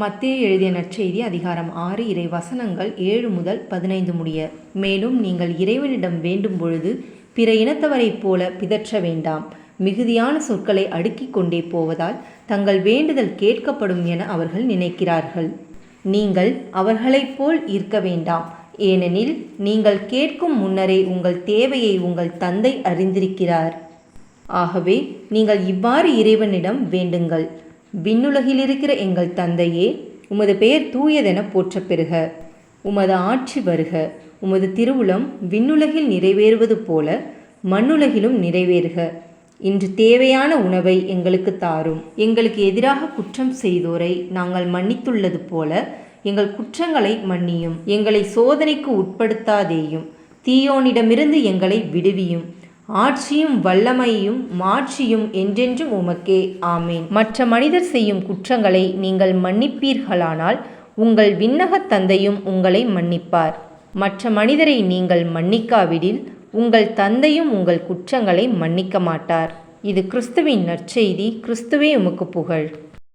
மத்திய எழுதிய நற்செய்தி அதிகாரம் ஆறு இறை வசனங்கள் ஏழு முதல் பதினைந்து முடிய. மேலும் நீங்கள் இறைவனிடம் வேண்டும் பொழுது பிற இனத்தவரைப் போல பிதற்ற வேண்டாம். மிகுதியான சொற்களை அடுக்கிக் கொண்டே போவதால் தங்கள் வேண்டுதல் கேட்கப்படும் என அவர்கள் நினைக்கிறார்கள். நீங்கள் அவர்களைப் போல் இருக்க வேண்டாம். ஏனெனில் நீங்கள் கேட்கும் முன்னரே உங்கள் தேவையை உங்கள் தந்தை அறிந்திருக்கிறார். ஆகவே நீங்கள் இவ்வாறு இறைவனிடம் வேண்டுங்கள். விண்ணுலகில் இருக்கிற எங்கள் தந்தையே உமது பெயர் தூயதென போற்ற பெறுக உமது ஆட்சி வருக. உமது திருவுளம் விண்ணுலகில் நிறைவேறுவது போல மண்ணுலகிலும் நிறைவேறுக. இன்று தேவையான உணவை எங்களுக்கு தாரும். எங்களுக்கு எதிராக குற்றம் செய்தோரை நாங்கள் மன்னித்துள்ளது போல எங்கள் குற்றங்களை மன்னியும். எங்களை சோதனைக்கு உட்படுத்தாதேயும் தீயோனிடமிருந்து எங்களை விடுவியும். ஆட்சியும் வல்லமையும் மாட்சியும் என்றென்றும் உமக்கே ஆமேன். மற்ற மனிதர் செய்யும் குற்றங்களை நீங்கள் மன்னிப்பீர்களானால் உங்கள் விண்ணகத் தந்தையும் உங்களை மன்னிப்பார். மற்ற மனிதரை நீங்கள் மன்னிக்காவிடில் உங்கள் தந்தையும் உங்கள் குற்றங்களை மன்னிக்க மாட்டார் இது கிறிஸ்துவின் நற்செய்தி கிறிஸ்துவே உமக்கு புகழ்.